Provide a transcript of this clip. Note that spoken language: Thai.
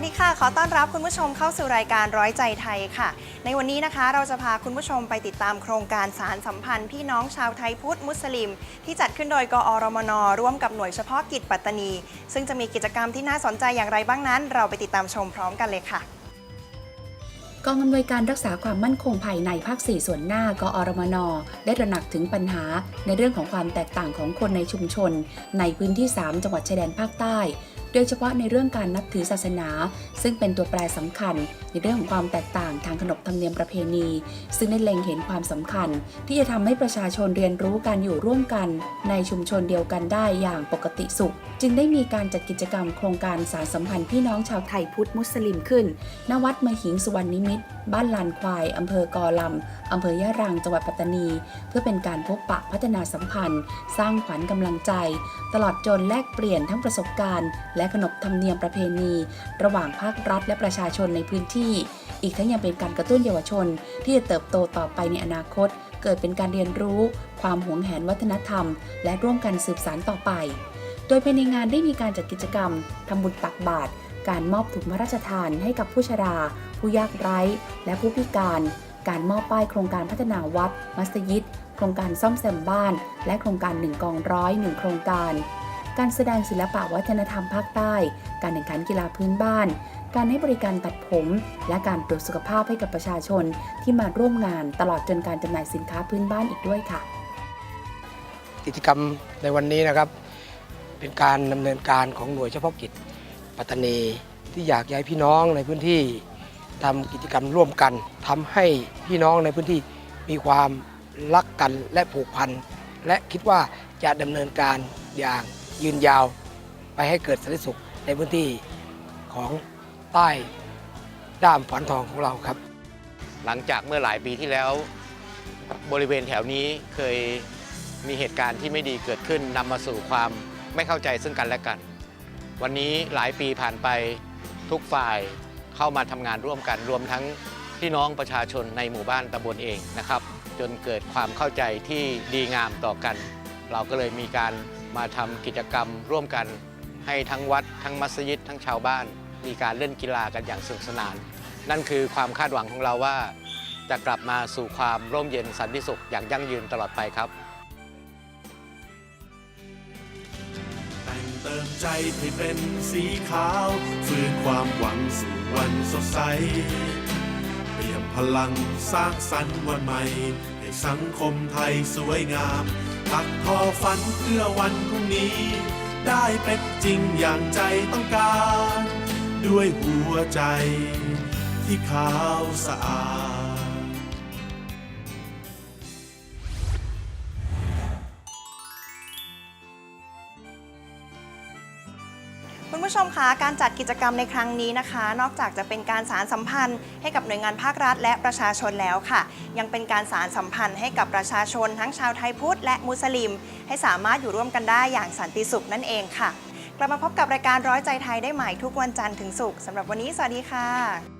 วัสดีค่ะ ขอต้อนรับคุณผู้ชมเข้าสู่รายการร้อยใจไทยค่ะ ในวันนี้นะคะเราจะพาคุณผู้ชมไปติดตามโครงการสารสัมพันธ์พี่น้องชาวไทยพุทธมุสลิม ที่จัดขึ้นโดยกอรมน ร่วมกับหน่วยเฉพาะกิจปัตตานี ซึ่งจะมีกิจกรรมที่น่าสนใจอย่างไรบ้างนั้น เราไปติดตามชมพร้อมกันเลยค่ะกองอำนวยการรักษาความมั่นคงภายในภาค 4 ส่วนหน้ากอรมน ได้ระหนักถึงปัญหา ในเรื่องของความแตกต่างของคนในชุมชน ในพื้นที่ 3 จังหวัดชายแดนภาคใต้ โดยเฉพาะในเรื่องการนับถือศาสนา ซึ่งเป็นตัวแปรสำคัญ ในเรื่องของความแตกต่างทางขนบธรรมเนียมประเพณี ซึ่งได้เล็งเห็นความสำคัญ ที่จะทำให้ประชาชนเรียนรู้การอยู่ร่วมกัน ในชุมชนเดียวกันได้อย่างปกติสุข จึงได้มีการจัดกิจกรรมโครงการสารสัมพันธ์พี่น้องชาวไทยพุทธมุสลิมขึ้น ณ วัดมหิงสุวรรณนิมิต บ้านลานควายอำเภอกอลำอำเภอยะรัง จังหวัดปัตตานี เพื่อเป็นการพบปะพัฒนาสัมพันธ์ สร้างขวัญกำลังใจ ตลอดจนแลกเปลี่ยนทั้งประสบการณ์และขนบธรรมเนียมประเพณี ระหว่างภาครัฐและประชาชนในพื้นที่ อีกทั้งยังเป็นการกระตุ้นเยาวชน ที่จะเติบโตต่อไปในอนาคต เกิดเป็นการเรียนรู้ ความหวงแหนวัฒนธรรม และร่วมกันสืบสานต่อไป โดยภายในงานได้มีการจัดกิจกรรมทำบุญตักบาตรการมอบถุงพระราชทานให้กับผู้ชรา ผู้ยากไร้ และผู้พิการ การมอบป้ายโครงการพัฒนาวัด มัสยิด โครงการซ่อมแซมบ้าน และโครงการหนึ่งกองร้อยหนึ่งโครงการ การแสดงศิลปะวัฒนธรรมภาคใต้ การแข่งขันกีฬาพื้นบ้าน การให้บริการตัดผม และการตรวจสุขภาพให้กับประชาชนที่มาร่วมงานตลอดจนการจำหน่ายสินค้าพื้นบ้านอีกด้วยค่ะ กิจกรรมในวันนี้นะครับเป็นการดำเนินการของหน่วยเฉพาะกิจปัตตานีที่อยากย้ายพี่น้องในพื้นที่ทำกิจกรรมร่วมกันทำให้พี่น้องในพื้นที่มีความรักกันและผูกพันและคิดว่าจะดำเนินการอย่าง ยืนยาวไปให้เกิดสันติสุขในพื้นที่ของใต้ด้ามฝันทองของเราครับ หลังจากเมื่อหลายปีที่แล้ว บริเวณแถวนี้เคยมีเหตุการณ์ที่ไม่ดีเกิดขึ้นนำมาสู่ความไม่เข้าใจซึ่งกันและกัน วันนี้หลายปีผ่านไปทุกฝ่ายเข้ามาทำงานร่วมกันรวมทั้งพี่น้องประชาชนในหมู่บ้านตำบลเองนะครับ จนเกิดความเข้าใจที่ดีงามต่อกัน เราก็เลยมีการ มาทำกิจกรรมร่วมกัน ให้ทั้งวัด ทั้งมัสยิด ทั้งชาวบ้าน มีการเล่นกีฬากันอย่างสนุกสนาน นั่นคือความคาดหวังของเราว่า จะกลับมาสู่ความร่มเย็นสันติสุขอย่างยั่งยืนตลอดไปครับแต่งเติมใจให้เป็นสีขาวฟื้นความหวังสู่วันสดใสเปลี่ยนพลังสร้างสรรค์วันใหม่ให้สังคมไทยสวยงาม ตักทอฝันเพื่อวันพรุ่งนี้ ได้เป็นจริงอย่างใจต้องการ ด้วยหัวใจที่ขาวสะอาด คุณผู้ชมคะการจัดกิจกรรมในครั้งนี้นะคะ นอกจากจะเป็นการสารสัมพันธ์ให้กับหน่วยงานภาครัฐ และประชาชนแล้วค่ะ ยังเป็นการสารสัมพันธ์ให้กับประชาชน ทั้งชาวไทยพุทธและมุสลิม ให้สามารถอยู่ร่วมกันได้อย่างสันติสุขนั่นเองค่ะ กลับมาพบกับรายการร้อยใจไทยได้ใหม่ทุกวันจันทร์ถึงศุกร์สำหรับวันนี้สวัสดีค่ะ